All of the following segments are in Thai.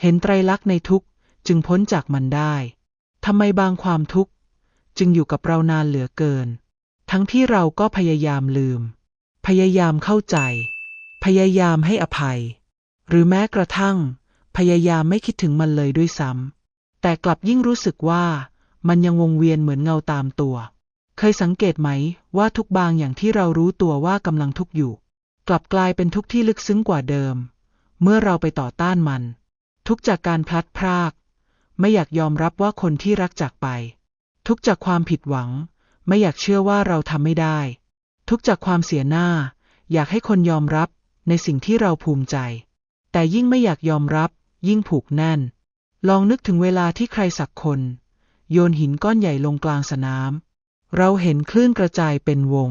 เห็นไตรลักษณ์ในทุกข์จึงพ้นจากมันได้ทำไมบางความทุกข์จึงอยู่กับเรานานเหลือเกิน ทั้งที่เราก็พยายามลืม พยายามเข้าใจ พยายามให้อภัย หรือแม้กระทั่ง พยายามไม่คิดถึงมันเลยด้วยซ้ำแต่กลับยิ่งรู้สึกว่ามันยังวงเวียนเหมือนเงาตามตัว เคยสังเกตไหมว่าทุกบางอย่างที่เรารู้ตัวว่ากำลังทุกข์อยู่ กลับกลายเป็นทุกข์ที่ลึกซึ้งกว่าเดิม เมื่อเราไปต่อต้านมัน ทุกจากการพลัดพราก ไม่อยากยอมรับว่าคนที่รักจากไป ทุกจากความผิดหวัง ไม่อยากเชื่อว่าเราทำไม่ได้ ทุกจากความเสียหน้า อยากให้คนยอมรับในสิ่งที่เราภูมิใจ แต่ยิ่งไม่อยากยอมรับ ยิ่งผูกแน่น ลองนึกถึงเวลาที่ใครสักคน โยนหินก้อนใหญ่ลงกลางสนาม เราเห็นคลื่นกระจายเป็นวง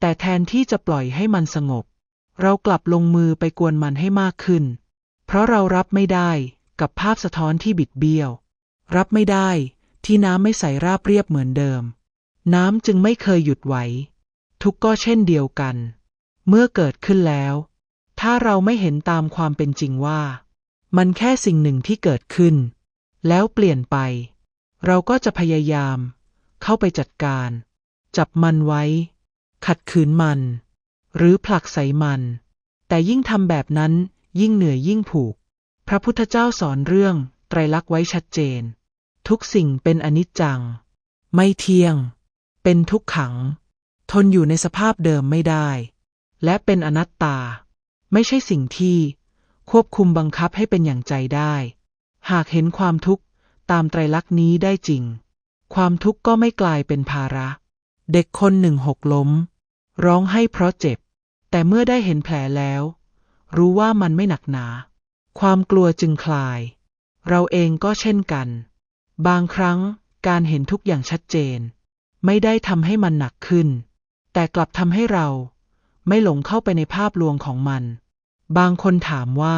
แต่แทนที่จะปล่อยให้มันสงบ เรากลับลงมือไปกวนมันให้มากขึ้น เพราะเรารับไม่ได้กับภาพสะท้อนที่บิดเบี้ยว รับไม่ได้ที่น้ำไม่ใสราบเรียบเหมือนเดิม น้ำจึงไม่เคยหยุดไหว ทุกข์ก็เช่นเดียวกัน เมื่อเกิดขึ้นแล้ว ถ้าเราไม่เห็นตามความเป็นจริงว่า มันแค่สิ่งหนึ่งที่เกิดขึ้น แล้วเปลี่ยนไป เราก็จะพยายาม เข้าไปจัดการ จับมันไว้ ขัดขืนมัน หรือผลักใส่มัน แต่ยิ่งทำแบบนั้น ยิ่งเหนื่อยยิ่งผูก พระพุทธเจ้าสอนเรื่องไตรลักษณ์ไว้ชัดเจน ทุกสิ่งเป็นอนิจจัง ไม่เที่ยง เป็นทุกขัง ทนอยู่ในสภาพเดิมไม่ได้ และเป็นอนัตตา ไม่ใช่สิ่งที่ ควบคุมบังคับให้เป็นอย่างใจได้ หากเห็นความทุกข์ตามไตรลักษณ์นี้ได้จริง ความทุกข์ก็ไม่กลายเป็นภาระ เด็กคนหนึ่งหกล้ม ร้องให้เพราะเจ็บ แต่เมื่อได้เห็นแผลแล้ว รู้ว่ามันไม่หนักหนา ความกลัวจึงคลาย เราเองก็เช่นกัน บางครั้งการเห็นทุกอย่างชัดเจน ไม่ได้ทำให้มันหนักขึ้น แต่กลับทำให้เรา ไม่หลงเข้าไปในภาพลวงของมัน บางคนถามว่า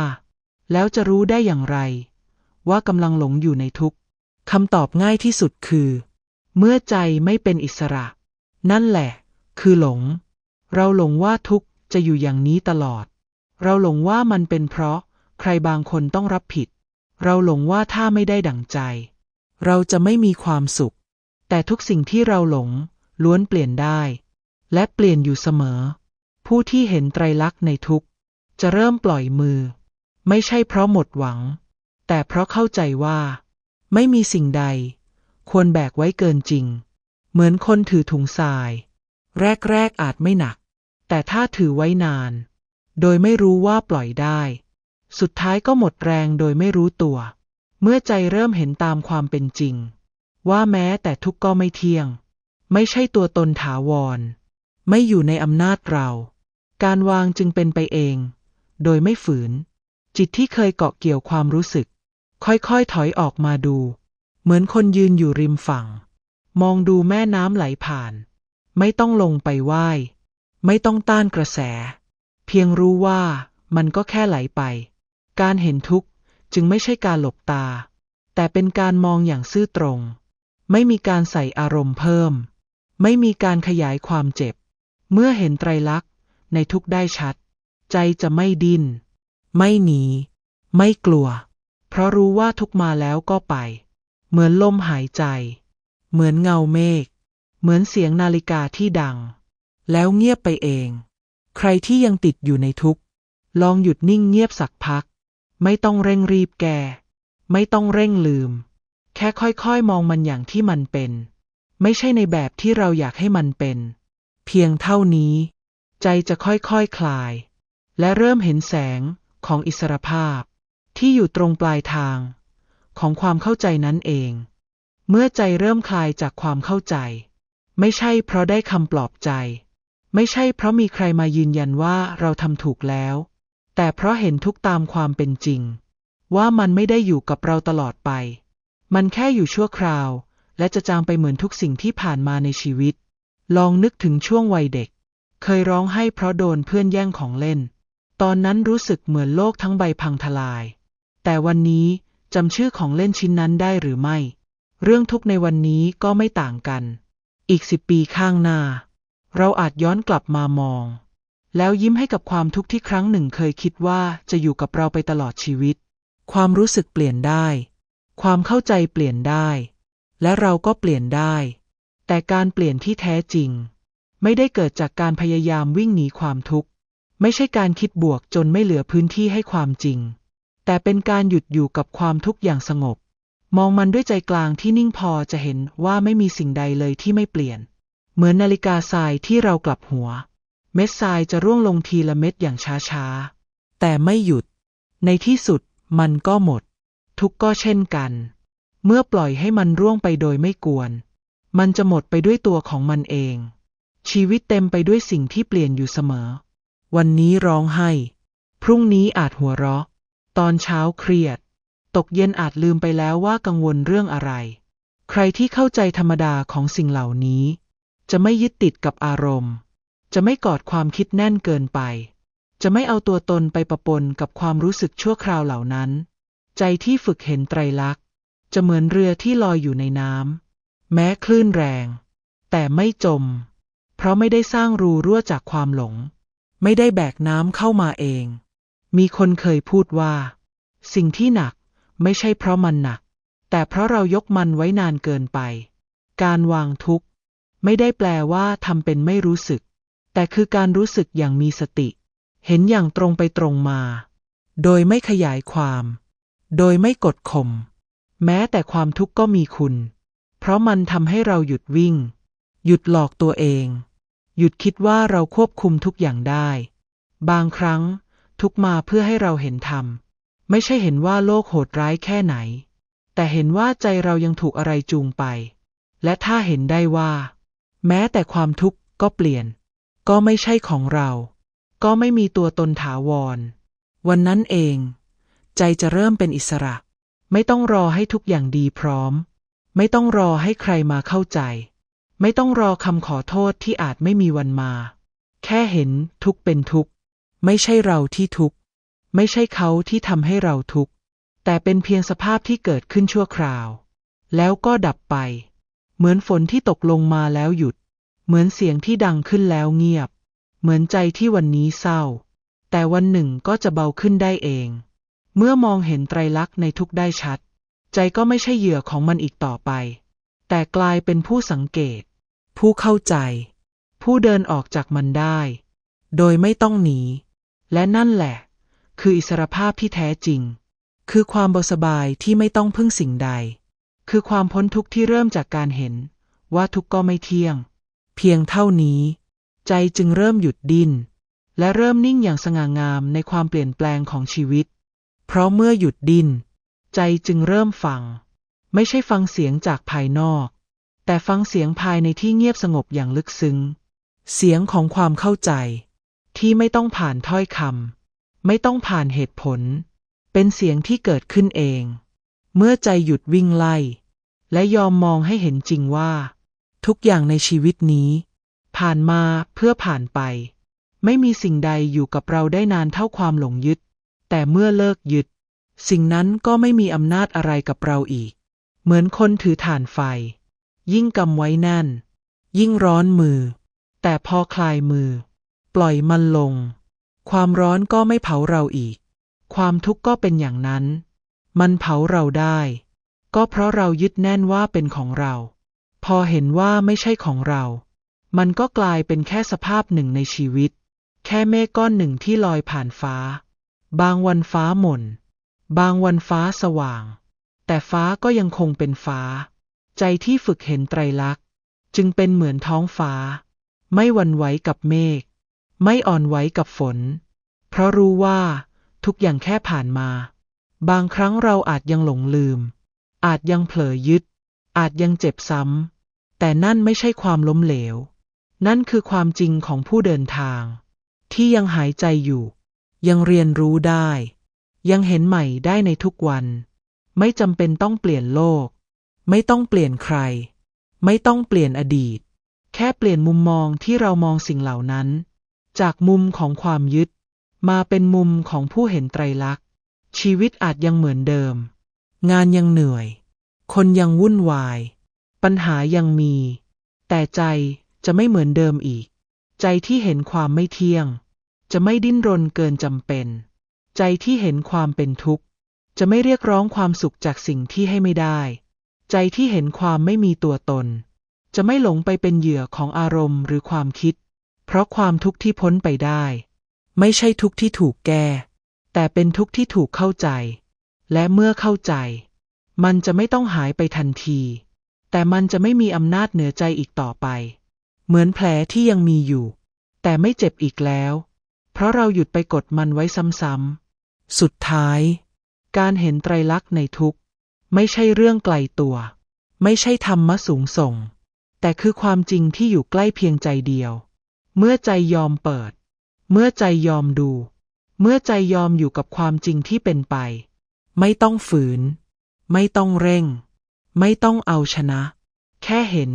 แล้วจะรู้ได้อย่างไร ว่ากำลังหลงอยู่ในทุกข์คำตอบง่ายที่สุดคือ เมื่อใจไม่เป็นอิสระ นั่นแหละ คือหลง เราหลงว่าทุกข์จะอยู่อย่างนี้ตลอด เราหลงว่ามันเป็นเพราะใครบางคนต้องรับผิด เราหลงว่าถ้าไม่ได้ดั่งใจ เราจะไม่มีความสุข แต่ทุกสิ่งที่เราหลงล้วนเปลี่ยนได้ และเปลี่ยนอยู่เสมอ ผู้ที่เห็นไตรลักษณ์ในทุกข์จะเริ่มปล่อยมือ ไม่ใช่เพราะหมดหวัง แต่เพราะเข้าใจว่า ไม่มีสิ่งใด ควรแบกไว้เกินจริง เหมือนคนถือถุงทราย แรกๆอาจไม่หนัก แต่ถ้าถือไว้นาน โดยไม่รู้ว่าปล่อยได้ สุดท้ายก็หมดแรงโดยไม่รู้ตัว เมื่อใจเริ่มเห็นตามความเป็นจริง ว่าแม้แต่ทุกข์ก็ไม่เที่ยง ไม่ใช่ตัวตนถาวร ไม่อยู่ในอำนาจเรา การวางจึงเป็นไปเอง โดยไม่ฝืน จิตที่เคยเกาะเกี่ยวความรู้สึก ค่อยๆถอยออกมาดู เหมือนคนยืนอยู่ริมฝั่ง มองดูแม่น้ำไหลผ่าน ไม่ต้องลงไปไหว้ไม่ต้องต้านกระแส พียงรู้ว่ามันก็แค่ไหลไป การเห็นทุกข์จึงไม่ใช่การหลบตา แต่เป็นการมองอย่างซื่อตรง ไม่มีการใส่อารมณ์เพิ่ม ไม่มีการขยายความเจ็บ เมื่อเห็นไตรลักษณ์ในทุกได้ชัด ใจจะไม่ดิน้น ไม่หนี ไม่กลัว เพราะรู้ว่าทุกมาแล้วก็ไป เหมือนลมหายใจ เหมือนเงาเมฆ เหมือนเสียงนาฬิกาที่ดัง แล้วเงียบไปเอง ใครที่ยังติดอยู่ในทุกข์ ลองหยุดนิ่งเงียบสักพัก ไม่ต้องเร่งรีบแก้ไม่ต้องเร่งลืม แค่ค่อยๆ มองมันอย่างที่มันเป็น ไม่ใช่ในแบบที่เราอยากให้มันเป็น เพียงเท่านี้ ใจจะค่อยๆคคลาย และเริ่มเห็นแสงของอิสรภาพ ที่อยู่ตรงปลายทาง ของความเข้าใจนั้นเอง เมื่อใจเริ่มคลายจากความเข้าใจ ไม่ใช่เพราะได้คำปลอบใจ ไม่ใช่เพราะมีใครมายืนยันว่าเราทำถูกแล้ว แต่เพราะเห็นทุกตามความเป็นจริง ว่ามันไม่ได้อยู่กับเราตลอดไป มันแค่อยู่ชั่วคราว และจะจางไปเหมือนทุกสิ่งที่ผ่านมาในชีวิต ลองนึกถึงช่วงวัยเด็ก เคยร้องไห้เพราะโดนเพื่อนแย่งของเล่น ตอนนั้นรู้สึกเหมือนโลกทั้งใบพังทลาย แต่วันนี้จำชื่อของเล่นชิ้นนั้นได้หรือไม่ เรื่องทุกในวันนี้ก็ไม่ต่างกัน อีกสิบปีข้างหน้า เราอาจย้อนกลับมามอง แล้วยิ้มให้กับความทุกข์ที่ครั้งหนึ่งเคยคิดว่าจะอยู่กับเราไปตลอดชีวิต ความรู้สึกเปลี่ยนได้ ความเข้าใจเปลี่ยนได้ และเราก็เปลี่ยนได้ แต่การเปลี่ยนที่แท้จริง ไม่ได้เกิดจากการพยายามวิ่งหนีความทุกข์ ไม่ใช่การคิดบวกจนไม่เหลือพื้นที่ให้ความจริง แต่เป็นการหยุดอยู่กับความทุกข์อย่างสงบ มองมันด้วยใจกลางที่นิ่งพอจะเห็นว่าไม่มีสิ่งใดเลยที่ไม่เปลี่ยน เหมือนนาฬิกาทรายที่เรากลับหัว เม็ดทรายจะร่วงลงทีละเม็ดอย่างช้าๆ แต่ไม่หยุด ในที่สุดมันก็หมด ทุกก็เช่นกัน เมื่อปล่อยให้มันร่วงไปโดยไม่กวน มันจะหมดไปด้วยตัวของมันเอง ชีวิตเต็มไปด้วยสิ่งที่เปลี่ยนอยู่เสมอ วันนี้ร้องไห้ พรุ่งนี้อาจหัวเราะ ตอนเช้าเครียด ตกเย็นอาจลืมไปแล้วว่ากังวลเรื่องอะไร ใครที่เข้าใจธรรมดาของสิ่งเหล่านี้ จะไม่ยึดติดกับอารมณ์ จะไม่กอดความคิดแน่นเกินไป จะไม่เอาตัวตนไปประปนกับความรู้สึกชั่วคราวเหล่านั้น ใจที่ฝึกเห็นไตรลักษณ์ จะเหมือนเรือที่ลอยอยู่ในน้ำแม้คลื่นแรง แต่ไม่จม เพราะไม่ได้สร้างรูรั่วจากความหลง ไม่ได้แบกน้ำเข้ามาเอง มีคนเคยพูดว่า สิ่งที่หนักไม่ใช่เพราะมันหนัก แต่เพราะเรายกมันไว้นานเกินไป การวางทุกข์ ไม่ได้แปลว่าทำเป็นไม่รู้สึก แต่คือการรู้สึกอย่างมีสติ เห็นอย่างตรงไปตรงมา โดยไม่ขยายความ โดยไม่กดข่มแม้แต่ความทุกข์ก็มีคุณ เพราะมันทำให้เราหยุดวิ่ง หยุดหลอกตัวเอง หยุดคิดว่าเราควบคุมทุกอย่างได้ บางครั้ง ทุกมาเพื่อให้เราเห็นธรรม ไม่ใช่เห็นว่าโลกโหดร้ายแค่ไหน แต่เห็นว่าใจเรายังถูกอะไรจูงไป และถ้าเห็นได้ว่า แม้แต่ความทุกข์ก็เปลี่ยน ก็ไม่ใช่ของเรา ก็ไม่มีตัวตนถาวร วันนั้นเอง ใจจะเริ่มเป็นอิสระ ไม่ต้องรอให้ทุกอย่างดีพร้อม ไม่ต้องรอให้ใครมาเข้าใจ ไม่ต้องรอคำขอโทษที่อาจไม่มีวันมา แค่เห็นทุกเป็นทุก ไม่ใช่เราที่ทุก ไม่ใช่เขาที่ทำให้เราทุกแต่เป็นเพียงสภาพที่เกิดขึ้นชั่วคราว แล้วก็ดับไป เหมือนฝนที่ตกลงมาแล้วหยุด เหมือนเสียงที่ดังขึ้นแล้วเงียบ เหมือนใจที่วันนี้เศร้า แต่วันหนึ่งก็จะเบาขึ้นได้เอง เมื่อมองเห็นไตรลักษณ์ในทุกได้ชัด ใจก็ไม่ใช่เหยื่อของมันอีกต่อไป แต่กลายเป็นผู้สังเกต ผู้เข้าใจ ผู้เดินออกจากมันได้ โดยไม่ต้องหนี และนั่นแหละ คืออิสรภาพที่แท้จริง คือความเบาสบายที่ไม่ต้องพึ่งสิ่งใด คือความพ้นทุกข์ที่เริ่มจากการเห็น ว่าทุกข์ก็ไม่เที่ยง เพียงเท่านี้ ใจจึงเริ่มหยุดดิ้น และเริ่มนิ่งอย่างสง่างามในความเปลี่ยนแปลงของชีวิต เพราะเมื่อหยุดดิ้น ใจจึงเริ่มฟัง ไม่ใช่ฟังเสียงจากภายนอก แต่ฟังเสียงภายในที่เงียบสงบอย่างลึกซึ้ง เสียงของความเข้าใจ ที่ไม่ต้องผ่านถ้อยคำไม่ต้องผ่านเหตุผล เป็นเสียงที่เกิดขึ้นเอง เมื่อใจหยุดวิ่งไล่ และยอมมองให้เห็นจริงว่า ทุกอย่างในชีวิตนี้ ผ่านมาเพื่อผ่านไป ไม่มีสิ่งใดอยู่กับเราได้นานเท่าความหลงยึด แต่เมื่อเลิกยึด สิ่งนั้นก็ไม่มีอำนาจอะไรกับเราอีก เหมือนคนถือถ่านไฟ ยิ่งกำไว้แน่น ยิ่งร้อนมือ แต่พอคลายมือ ปล่อยมันลง ความร้อนก็ไม่เผาเราอีก ความทุกข์ก็เป็นอย่างนั้น มันเผาเราได้ ก็เพราะเรายึดแน่นว่าเป็นของเรา พอเห็นว่าไม่ใช่ของเรา มันก็กลายเป็นแค่สภาพหนึ่งในชีวิต แค่เมฆก้อนหนึ่งที่ลอยผ่านฟ้า บางวันฟ้าหม่น บางวันฟ้าสว่าง แต่ฟ้าก็ยังคงเป็นฟ้า ใจที่ฝึกเห็นไตรลักษณ์ จึงเป็นเหมือนท้องฟ้า ไม่วันไหวกับเมฆ ไม่อ่อนไหวกับฝน เพราะรู้ว่า ทุกอย่างแค่ผ่านมา บางครั้งเราอาจยังหลงลืม อาจยังเผลอยึด อาจยังเจ็บซ้ำ แต่นั่นไม่ใช่ความล้มเหลว นั่นคือความจริงของผู้เดินทาง ที่ยังหายใจอยู่ ยังเรียนรู้ได้ ยังเห็นใหม่ได้ในทุกวัน ไม่จำเป็นต้องเปลี่ยนโลก ไม่ต้องเปลี่ยนใคร ไม่ต้องเปลี่ยนอดีต แค่เปลี่ยนมุมมองที่เรามองสิ่งเหล่านั้น จากมุมของความยึด มาเป็นมุมของผู้เห็นไตรลักษณ์ ชีวิตอาจยังเหมือนเดิม งานยังเหนื่อย คนยังวุ่นวาย ปัญหายังมี แต่ใจจะไม่เหมือนเดิมอีก ใจที่เห็นความไม่เที่ยง จะไม่ดิ้นรนเกินจำเป็น ใจที่เห็นความเป็นทุกข์ จะไม่เรียกร้องความสุขจากสิ่งที่ให้ไม่ได้ ใจที่เห็นความไม่มีตัวตน จะไม่หลงไปเป็นเหยื่อของอารมณ์หรือความคิด เพราะความทุกข์ที่พ้นไปได้ ไม่ใช่ทุกข์ที่ถูกแก้ แต่เป็นทุกข์ที่ถูกเข้าใจ และเมื่อเข้าใจ มันจะไม่ต้องหายไปทันที แต่มันจะไม่มีอำนาจเหนือใจอีกต่อไป เหมือนแผลที่ยังมีอยู่ แต่ไม่เจ็บอีกแล้ว เพราะเราหยุดไปกดมันไว้ซ้ำๆ สุดท้าย การเห็นไตรลักษณ์ในทุกข์ ไม่ใช่เรื่องไกลตัว ไม่ใช่ธรรมะสูงส่ง แต่คือความจริงที่อยู่ใกล้เพียงใจเดียว เมื่อใจยอมเปิด เมื่อใจยอมดู เมื่อใจยอมอยู่กับความจริงที่เป็นไป ไม่ต้องฝืน ไม่ต้องเร่ง ไม่ต้องเอาชนะ แค่เห็น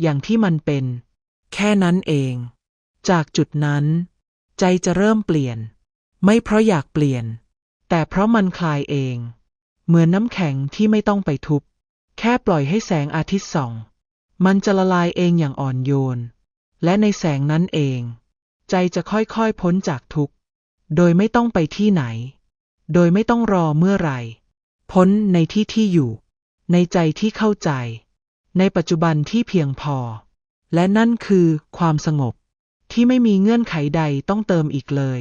อย่างที่มันเป็น แค่นั้นเอง จากจุดนั้น ใจจะเริ่มเปลี่ยน ไม่เพราะอยากเปลี่ยน แต่เพราะมันคลายเอง เหมือนน้ำแข็งที่ไม่ต้องไปทุบ แค่ปล่อยให้แสงอาทิตย์ส่อง มันจะละลายเองอย่างอ่อนโยน และในแสงนั้นเอง ใจจะค่อยๆพ้นจากทุกข์ โดยไม่ต้องไปที่ไหน โดยไม่ต้องรอเมื่อไหร่ พ้นในที่ที่อยู่ ในใจที่เข้าใจ ในปัจจุบันที่เพียงพอ และนั่นคือความสงบที่ไม่มีเงื่อนไขใดต้องเติมอีกเลย